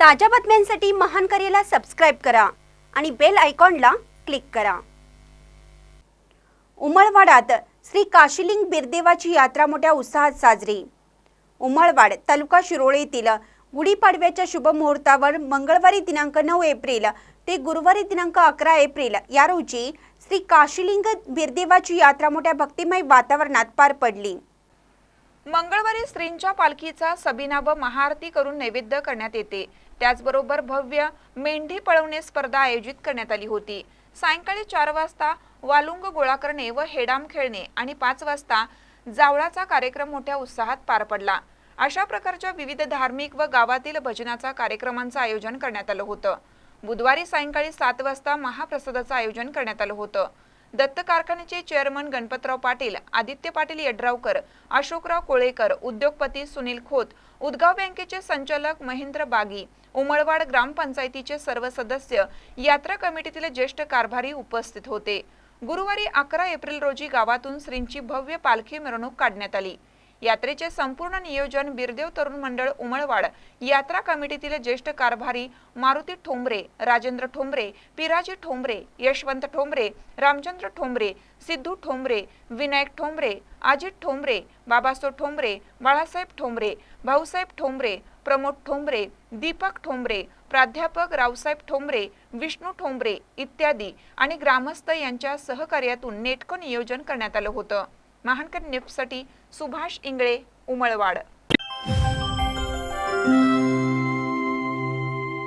ताज्या बातम्यांसाठी महान करेला सबस्क्राईब करा आणि बेल आयकॉनला क्लिक करा. उमळवाडात श्री काशीलिंग बिरदेवाची यात्रा मोठ्या उत्साहात साजरी. उमळवाड तालुका शिरोळे येथील गुढीपाडव्याच्या शुभमुहूर्तावर मंगळवारी दिनांक नऊ एप्रिल ते गुरुवारी दिनांक अकरा एप्रिल या रोजी श्री काशीलिंग बिरदेवाची यात्रा मोठ्या भक्तिमय वातावरणात पार पडली. मंगळवारी स्त्रींच्या पालखीचा सबिना व महाआरती करून नैवेद्य करण्यात येते. त्याचबरोबर भव्य मेंढी पळवणे स्पर्धा आयोजित करण्यात आली होती. सायंकाळी चार वाजता वालुंग गोळा करणे व हेडाम खेळणे आणि पाच वाजता जावळाचा कार्यक्रम मोठ्या उत्साहात पार पडला. अशा प्रकारच्या विविध धार्मिक व गावातील भजनाचा कार्यक्रमांचं आयोजन करण्यात आलं होतं. बुधवारी सायंकाळी सात वाजता महाप्रसादाचं आयोजन करण्यात आलं होतं. दत्त कारखान्याचे चेअरमन गणपतराव पाटील आदित्य पाटील यड्रावकर अशोकराव कोळेकर उद्योगपती सुनील खोत उदगाव बँकेचे संचालक महेंद्र बागी उमळवाड ग्रामपंचायतीचे सर्व सदस्य यात्रा कमिटीतील ज्येष्ठ कारभारी उपस्थित होते. गुरुवारी अकरा एप्रिल रोजी गावातून श्रींची भव्य पालखी मिरवणूक काढण्यात आली. यात्रेचे संपूर्ण नियोजन बिरदेव तरुण मंडळ उमळवाड यात्रा कमिटीतील ज्येष्ठ कारभारी मारुती ठोंबरे राजेंद्र ठोंबरे पिराजी ठोंबरे यशवंत ठोंबरे रामचंद्र ठोंबरे सिद्धू ठोंबरे विनायक ठोंबरे अजित ठोंबरे बाबासो ठोंबरे बाळासाहेब ठोंबरे भाऊसाहेब ठोंबरे प्रमोद ठोंबरे दीपक ठोंबरे प्राध्यापक रावसाहेब ठोंबरे विष्णू ठोंबरे इत्यादी आणि ग्रामस्थ यांच्या सहकार्यातून नेटकं नियोजन करण्यात आलं होतं. महानकर न्यूजसाठी सुभाष इंगळे उमळवाड.